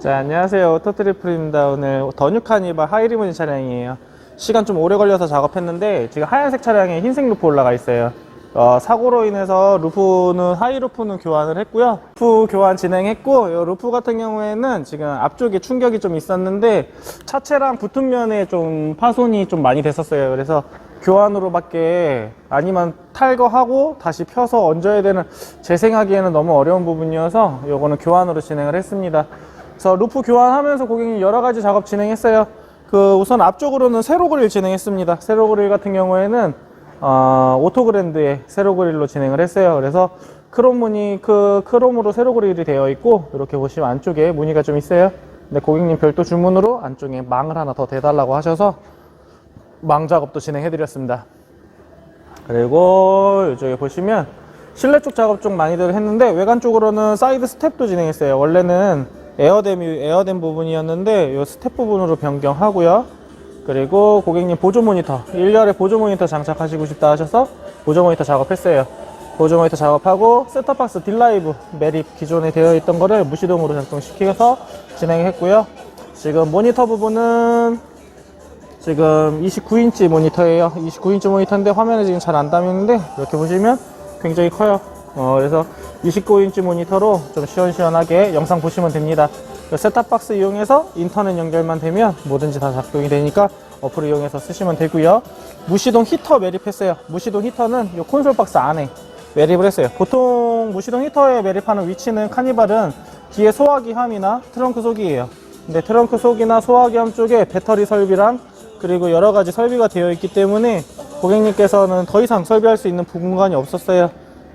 자, 안녕하세요. 오토트리플입니다. 오늘 더뉴 카니발 하이리무진 차량이에요. 시간 좀 오래 걸려서 작업했는데 지금 하얀색 차량에 흰색 루프 올라가 있어요. 어, 사고로 인해서 루프는 하이 루프는 교환을 했고요. 루프 교환 진행했고 이 루프 같은 경우에는 지금 앞쪽에 충격이 좀 있었는데 차체랑 붙은 면에 좀 파손이 좀 많이 됐었어요. 그래서 교환으로 밖에 아니면 탈거하고 다시 펴서 얹어야 되는 제 생각에는 너무 어려운 부분이어서 이거는 교환으로 진행을 했습니다. 그래서 루프 교환하면서 고객님 여러 가지 작업 진행했어요. 그 우선 앞쪽으로는 세로 그릴 진행했습니다. 세로 그릴 같은 경우에는 어, 오토그랜드의 세로 그릴로 진행을 했어요. 그래서 크롬 무늬 그 크롬으로 세로 그릴이 되어 있고 이렇게 보시면 안쪽에 무늬가 좀 있어요. 근데 고객님 별도 주문으로 안쪽에 망을 하나 더 대달라고 하셔서 망 작업도 진행해 드렸습니다. 그리고 이쪽에 보시면 실내 쪽 작업 좀 많이들 했는데 외관 쪽으로는 사이드 스텝도 진행했어요. 원래는 에어댐 에어댐 부분이었는데 이 스텝 부분으로 변경하고요. 그리고 고객님 보조 모니터 1열에 보조 모니터 장착하시고 싶다 하셔서 보조 모니터 작업했어요. 보조 모니터 작업하고 셋탑박스 딜라이브 매립 기존에 되어 있던 거를 무시동으로 작동시켜서 진행했고요. 지금 모니터 부분은 지금 29인치 모니터예요. 29인치 모니터인데 화면에 지금 잘 안 담이는데 이렇게 보시면 굉장히 커요. 어, 그래서 29인치 모니터로 좀 시원시원하게 영상 보시면 됩니다. 그 셋탑박스 이용해서 인터넷 연결만 되면 뭐든지 다 작동이 되니까 어플 이용해서 쓰시면 되고요. 무시동 히터 매립했어요. 무시동 히터는 이 콘솔 박스 안에 매립을 했어요. 보통 무시동 히터에 매립하는 위치는 카니발은 뒤에 소화기함이나 트렁크 속이에요. 근데 트렁크 속이나 소화기함 쪽에 배터리 설비랑 그리고 여러 가지 설비가 되어 있기 때문에 고객님께서는 더 이상 설비할 수 있는 공간이 없었어요.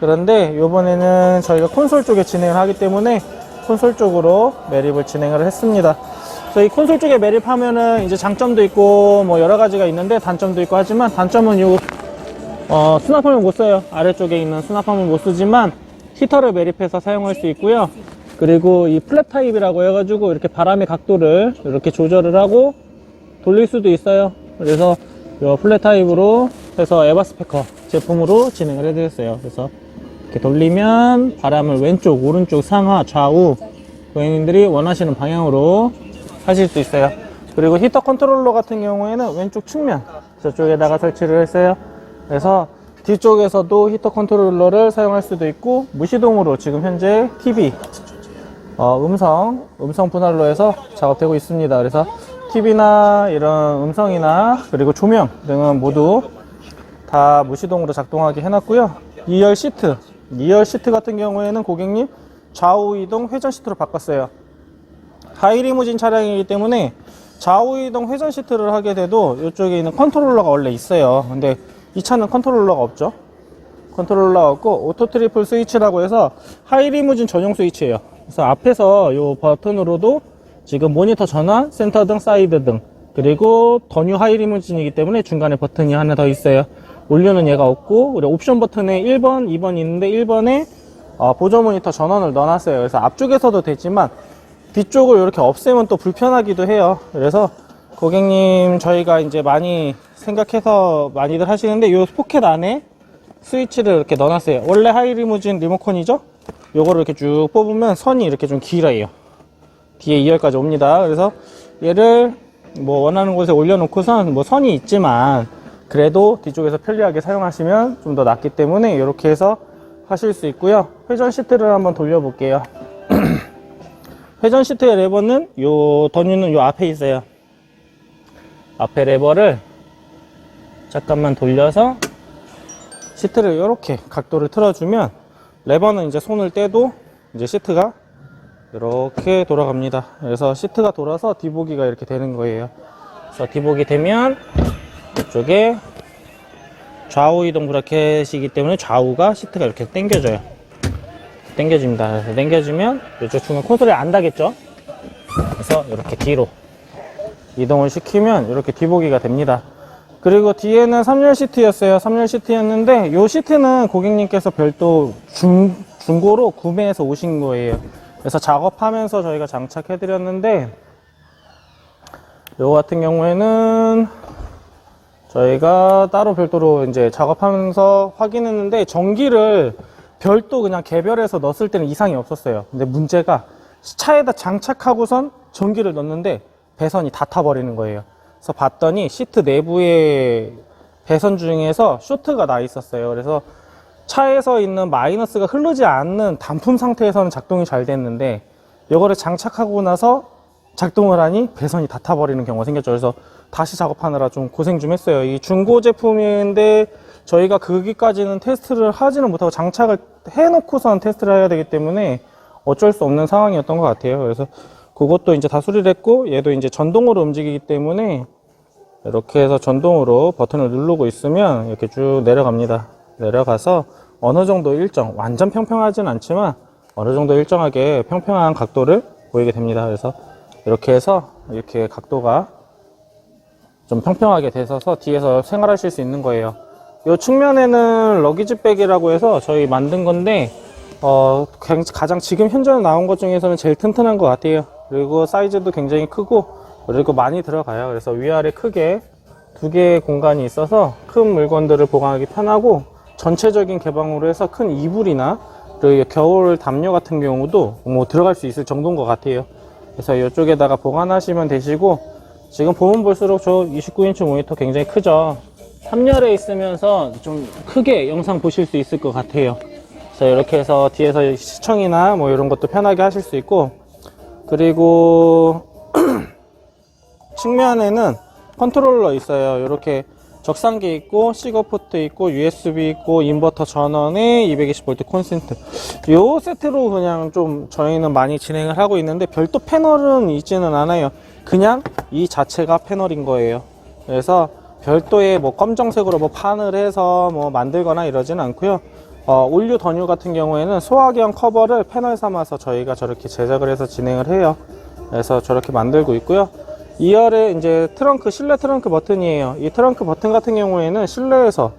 그런데 이번에는 저희가 콘솔 쪽에 진행을 하기 때문에 콘솔 쪽으로 매립을 진행을 했습니다. 그래서 이 콘솔 쪽에 매립하면은 이제 장점도 있고 뭐 여러 가지가 있는데 단점도 있고 하지만 단점은 이 어, 수납함을 못 써요. 아래쪽에 있는 수납함을 못 쓰지만 히터를 매립해서 사용할 수 있고요. 그리고 이 플랩 타입이라고 해가지고 이렇게 바람의 각도를 이렇게 조절을 하고 돌릴 수도 있어요. 그래서 이 플랫 타입으로 해서 에바스피커 제품으로 진행을 해드렸어요. 그래서 이렇게 돌리면 바람을 왼쪽, 오른쪽, 상하, 좌우 고객님들이 원하시는 방향으로 하실 수 있어요. 그리고 히터 컨트롤러 같은 경우에는 왼쪽 측면 저쪽에다가 설치를 했어요. 그래서 뒤쪽에서도 히터 컨트롤러를 사용할 수도 있고 무시동으로 지금 현재 TV 어, 음성 음성 분할로 해서 작업되고 있습니다. 그래서 TV나 이런 음성이나 그리고 조명 등은 모두 다 무시동으로 작동하게 해놨고요. 2열 시트 2열 시트 같은 경우에는 고객님 좌우 이동 회전 시트로 바꿨어요. 하이리무진 차량이기 때문에 좌우 이동 회전 시트를 하게 돼도 이쪽에 있는 컨트롤러가 원래 있어요. 근데 이 차는 컨트롤러가 없죠. 컨트롤러가 없고 오토 트리플 스위치라고 해서 하이리무진 전용 스위치예요. 그래서 앞에서 이 버튼으로도 지금 모니터 전환, 센터 등, 사이드 등 그리고 더뉴 하이리무진이기 때문에 중간에 버튼이 하나 더 있어요. 올려는 얘가 없고 우리 옵션 버튼에 1번, 2번 있는데 1번에 어, 보조 모니터 전원을 넣어놨어요. 그래서 앞쪽에서도 되지만 뒤쪽을 이렇게 없애면 또 불편하기도 해요. 그래서 고객님 저희가 이제 많이 생각해서 많이들 하시는데 이 포켓 안에 스위치를 이렇게 넣어놨어요. 원래 하이리무진 리모컨이죠? 요거를 이렇게 쭉 뽑으면 선이 이렇게 좀 길어요. 뒤에 2열까지 옵니다. 그래서 얘를 뭐 원하는 곳에 올려놓고선 뭐 선이 있지만 그래도 뒤쪽에서 편리하게 사용하시면 좀 더 낫기 때문에 이렇게 해서 하실 수 있고요. 회전 시트를 한번 돌려볼게요. 회전 시트의 레버는 요 더뉴는 요 앞에 있어요. 앞에 레버를 잠깐만 돌려서 시트를 이렇게 각도를 틀어주면 레버는 이제 손을 떼도 이제 시트가 이렇게 돌아갑니다. 그래서 시트가 돌아서 디보기가 이렇게 되는 거예요. 그래서 디보기 되면 이 쪽에 좌우 이동 브라켓이기 때문에 좌우가 시트가 이렇게 당겨져요. 당겨집니다. 그래서 당겨지면 이쪽 중간 콘솔에 안 닿겠죠? 그래서 이렇게 뒤로 이동을 시키면 이렇게 뒤보기가 됩니다. 그리고 뒤에는 3열 시트였어요. 3열 시트였는데 이 시트는 고객님께서 별도 중, 중고로 구매해서 오신 거예요. 그래서 작업하면서 저희가 장착해 드렸는데 요 같은 경우에는 저희가 따로 별도로 이제 작업하면서 확인했는데 전기를 별도 그냥 개별해서 넣었을 때는 이상이 없었어요. 근데 문제가 차에다 장착하고선 전기를 넣는데 배선이 다 타버리는 거예요. 그래서 봤더니 시트 내부에 배선 중에서 쇼트가 나 있었어요. 그래서 차에서 있는 마이너스가 흐르지 않는 단품 상태에서는 작동이 잘 됐는데 이거를 장착하고 나서 작동을 하니 배선이 다 타버리는 경우가 생겼죠. 그래서 다시 작업하느라 좀 고생 좀 했어요. 이 중고 제품인데 저희가 거기까지는 테스트를 하지는 못하고 장착을 해놓고선 테스트를 해야 되기 때문에 어쩔 수 없는 상황이었던 것 같아요. 그래서 그것도 이제 다 수리를 했고 얘도 이제 전동으로 움직이기 때문에 이렇게 해서 전동으로 버튼을 누르고 있으면 이렇게 쭉 내려갑니다. 내려가서 어느 정도 일정, 완전 평평하진 않지만 어느 정도 일정하게 평평한 각도를 보이게 됩니다. 그래서 이렇게 해서 이렇게 각도가 좀 평평하게 되셔서 뒤에서 생활하실 수 있는 거예요. 이 측면에는 러기지백이라고 해서 저희 만든 건데 어, 강- 가장 지금 현재 나온 것 중에서는 제일 튼튼한 것 같아요. 그리고 사이즈도 굉장히 크고 그리고 많이 들어가요. 그래서 위아래 크게 두 개의 공간이 있어서 큰 물건들을 보관하기 편하고 전체적인 개방으로 해서 큰 이불이나 그리고 겨울 담요 같은 경우도 뭐 들어갈 수 있을 정도인 것 같아요. 그래서 이쪽에다가 보관하시면 되시고 지금 보면 볼수록 저 29인치 모니터 굉장히 크죠. 3열에 있으면서 좀 크게 영상 보실 수 있을 것 같아요. 그래서 이렇게 해서 뒤에서 시청이나 뭐 이런 것도 편하게 하실 수 있고 그리고 측면에는 컨트롤러 있어요. 이렇게 적상기 있고 시거포트 있고 USB 있고 인버터 전원에 220V 콘센트 요 세트로 그냥 좀 저희는 많이 진행을 하고 있는데 별도 패널은 있지는 않아요. 그냥 이 자체가 패널인 거예요. 그래서 별도의 뭐 검정색으로 뭐 판을 해서 뭐 만들거나 이러지는 않고요. 어, 올류 더뉴 같은 경우에는 소화기형 커버를 패널 삼아서 저희가 저렇게 제작을 해서 진행을 해요. 그래서 저렇게 만들고 있고요. 2열에 이제 트렁크, 실내 트렁크 버튼이에요. 이 트렁크 버튼 같은 경우에는 실내에서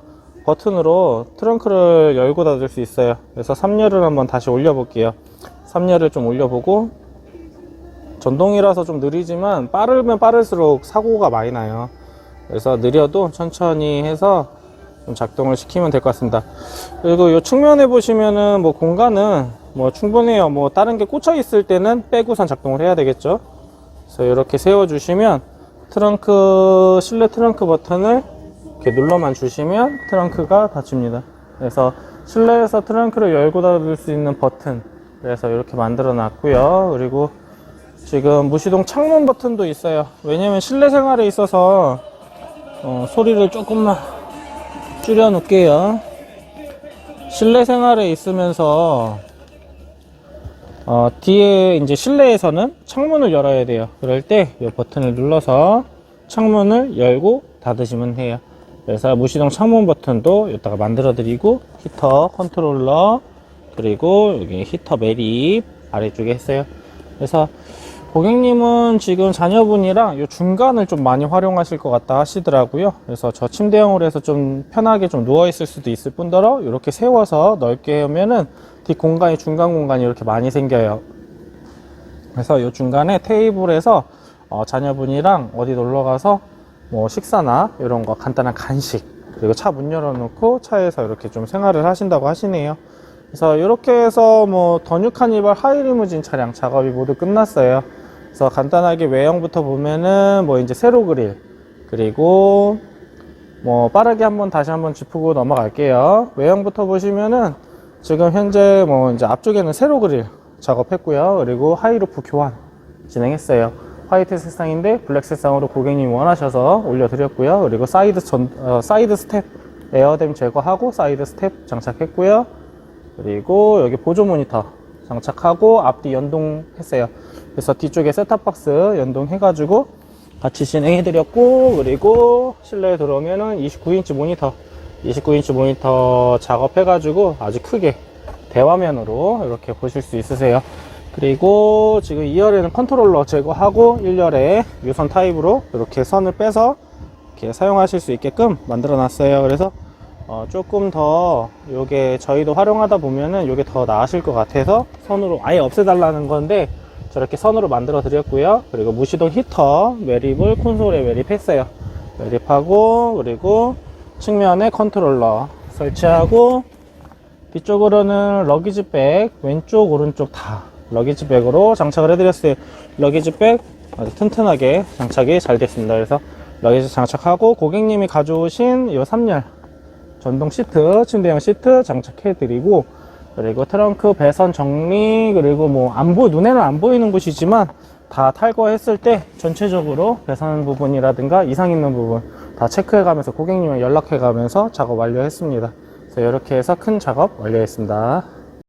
버튼으로 트렁크를 열고 닫을 수 있어요. 그래서 3열을 한번 다시 올려 볼게요. 3열을 좀 올려보고 전동이라서 좀 느리지만 빠르면 빠를수록 사고가 많이 나요. 그래서 느려도 천천히 해서 좀 작동을 시키면 될 것 같습니다. 그리고 이 측면에 보시면은 뭐 공간은 뭐 충분해요. 뭐 다른 게 꽂혀 있을 때는 빼고선 작동을 해야 되겠죠. 그래서 이렇게 세워 주시면 트렁크 실내 트렁크 버튼을 이렇게 눌러만 주시면 트렁크가 닫힙니다. 그래서 실내에서 트렁크를 열고 닫을 수 있는 버튼 그래서 이렇게 만들어 놨고요. 그리고 지금 무시동 창문 버튼도 있어요. 왜냐면 실내 생활에 있어서 어, 소리를 조금만 줄여 놓을게요. 실내 생활에 있으면서 어, 뒤에 이제 실내에서는 창문을 열어야 돼요. 그럴 때 이 버튼을 눌러서 창문을 열고 닫으시면 해요. 그래서 무시동 창문 버튼도 이따가 만들어 드리고 히터 컨트롤러 그리고 여기 히터 매립 아래쪽에 했어요. 그래서 고객님은 지금 자녀분이랑 이 중간을 좀 많이 활용하실 것 같다 하시더라고요. 그래서 저 침대형으로 해서 좀 편하게 좀 누워 있을 수도 있을 뿐더러 이렇게 세워서 넓게 하면은 뒷 공간이 중간 공간이 이렇게 많이 생겨요. 그래서 이 중간에 테이블에서 어, 자녀분이랑 어디 놀러 가서 뭐 식사나 이런 거 간단한 간식 그리고 차 문 열어놓고 차에서 이렇게 좀 생활을 하신다고 하시네요. 그래서 이렇게 해서 뭐 더뉴 카니발 하이리무진 차량 작업이 모두 끝났어요. 그래서 간단하게 외형부터 보면은 뭐 이제 세로 그릴 그리고 뭐 빠르게 한번 다시 한번 짚고 넘어갈게요. 외형부터 보시면은 지금 현재 뭐 이제 앞쪽에는 세로 그릴 작업했고요. 그리고 하이루프 교환 진행했어요. 화이트 색상인데 블랙 색상으로 고객님이 원하셔서 올려드렸고요. 그리고 사이드 전, 어, 사이드 스텝 에어댐 제거하고 사이드 스텝 장착했고요. 그리고 여기 보조 모니터 장착하고 앞뒤 연동했어요. 그래서 뒤쪽에 셋탑박스 연동해가지고 같이 진행해드렸고 그리고 실내에 들어오면은 29인치 모니터 29인치 모니터 작업해가지고 아주 크게 대화면으로 이렇게 보실 수 있으세요. 그리고 지금 2열에는 컨트롤러 제거하고 1열에 유선 타입으로 이렇게 선을 빼서 이렇게 사용하실 수 있게끔 만들어 놨어요. 그래서 어, 조금 더 요게 저희도 활용하다 보면은 요게 더 나으실 것 같아서 선으로 아예 없애달라는 건데 저렇게 선으로 만들어 드렸고요. 그리고 무시동 히터 매립을 콘솔에 매립했어요. 매립하고 그리고 측면에 컨트롤러 설치하고 뒤쪽으로는 러기지 백 왼쪽 오른쪽 다 러기지백으로 장착을 해드렸어요. 러기지백 아주 튼튼하게 장착이 잘 됐습니다. 그래서 러기지 장착하고 고객님이 가져오신 이 3열 전동 시트, 침대형 시트 장착해 드리고 그리고 트렁크 배선 정리 그리고 뭐 안 보, 눈에는 안 보이는 곳이지만 다 탈거했을 때 전체적으로 배선 부분이라든가 이상 있는 부분 다 체크해 가면서 고객님을 연락해 가면서 작업 완료했습니다. 그래서 이렇게 해서 큰 작업 완료했습니다.